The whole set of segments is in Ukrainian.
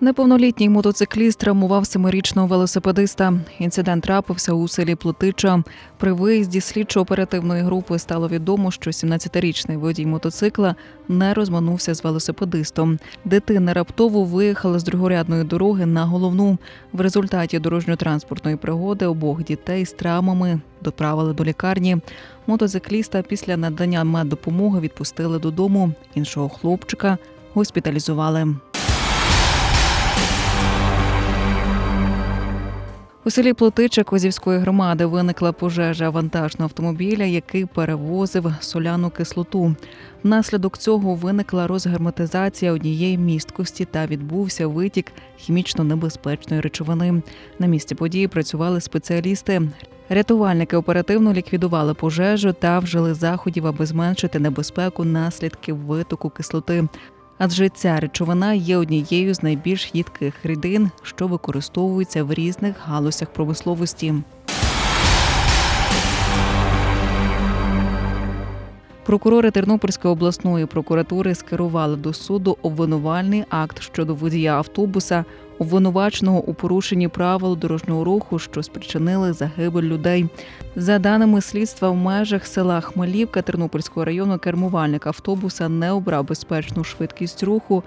Неповнолітній мотоцикліст травмував семирічного велосипедиста. Інцидент трапився у селі Плотича. При виїзді слідчо-оперативної групи стало відомо, що 17-річний водій мотоцикла не розманувся з велосипедистом. Дитина раптово виїхала з другорядної дороги на головну. В результаті дорожньо-транспортної пригоди обох дітей з травмами доправили до лікарні. Мотоцикліста після надання меддопомоги відпустили додому. Іншого хлопчика госпіталізували. У селі Плотича Козівської громади виникла пожежа вантажного автомобіля, який перевозив соляну кислоту. Внаслідок цього виникла розгерметизація однієї місткості та відбувся витік хімічно небезпечної речовини. На місці події працювали спеціалісти. Рятувальники оперативно ліквідували пожежу та вжили заходів, аби зменшити небезпеку наслідків витоку кислоти. Адже ця речовина є однією з найбільш їдких рідин, що використовуються в різних галузях промисловості. Прокурори Тернопільської обласної прокуратури скерували до суду обвинувальний акт щодо водія автобуса, обвинуваченого у порушенні правил дорожнього руху, що спричинили загибель людей. За даними слідства, в межах села Хмелівка Тернопільського району кермувальник автобуса не обрав безпечну швидкість руху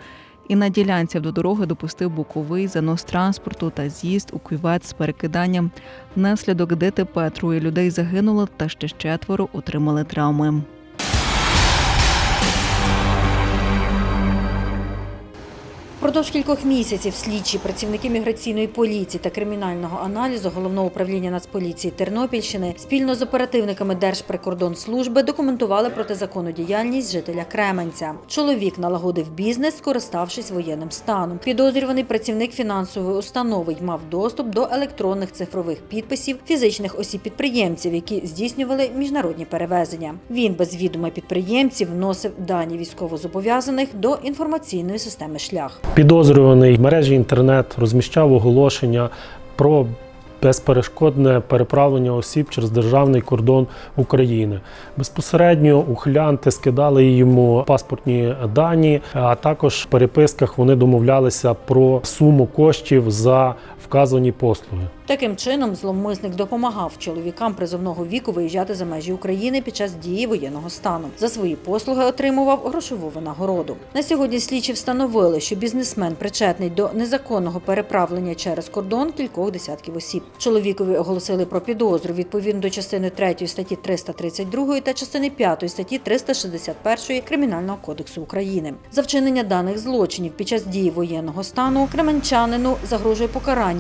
і на ділянці до дороги допустив боковий занос транспорту та з'їзд у кювет з перекиданням. Внаслідок ДТП троє людей загинуло та ще четверо отримали травми. Продовж кількох місяців слідчі працівники міграційної поліції та кримінального аналізу головного управління Нацполіції Тернопільщини спільно з оперативниками Держприкордонслужби документували протизаконну діяльність жителя Кременця. Чоловік налагодив бізнес, скориставшись воєнним станом. Підозрюваний працівник фінансової установи й мав доступ до електронних цифрових підписів фізичних осіб-підприємців, які здійснювали міжнародні перевезення. Він без відома підприємців вносив дані військовозобов'язаних до інформаційної системи шлях. Підозрюваний в мережі інтернет розміщав оголошення про безперешкодне переправлення осіб через державний кордон України. Безпосередньо ухилянти скидали йому паспортні дані, а також в переписках вони домовлялися про суму коштів за вказані послуги. Таким чином, зловмисник допомагав чоловікам призовного віку виїжджати за межі України під час дії воєнного стану. За свої послуги отримував грошову винагороду. На сьогодні слідчі встановили, що бізнесмен причетний до незаконного переправлення через кордон кількох десятків осіб. Чоловікові оголосили про підозру відповідно до частини 3 статті 332 та частини 5 статті 361 Кримінального кодексу України. За вчинення даних злочинів під час дії воєнного стану кременчанину загрожує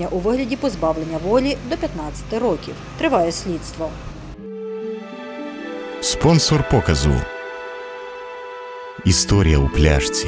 покарання у вигляді позбавлення волі до 15 років. Триває слідство. Спонсор показу. Історія у пляшці.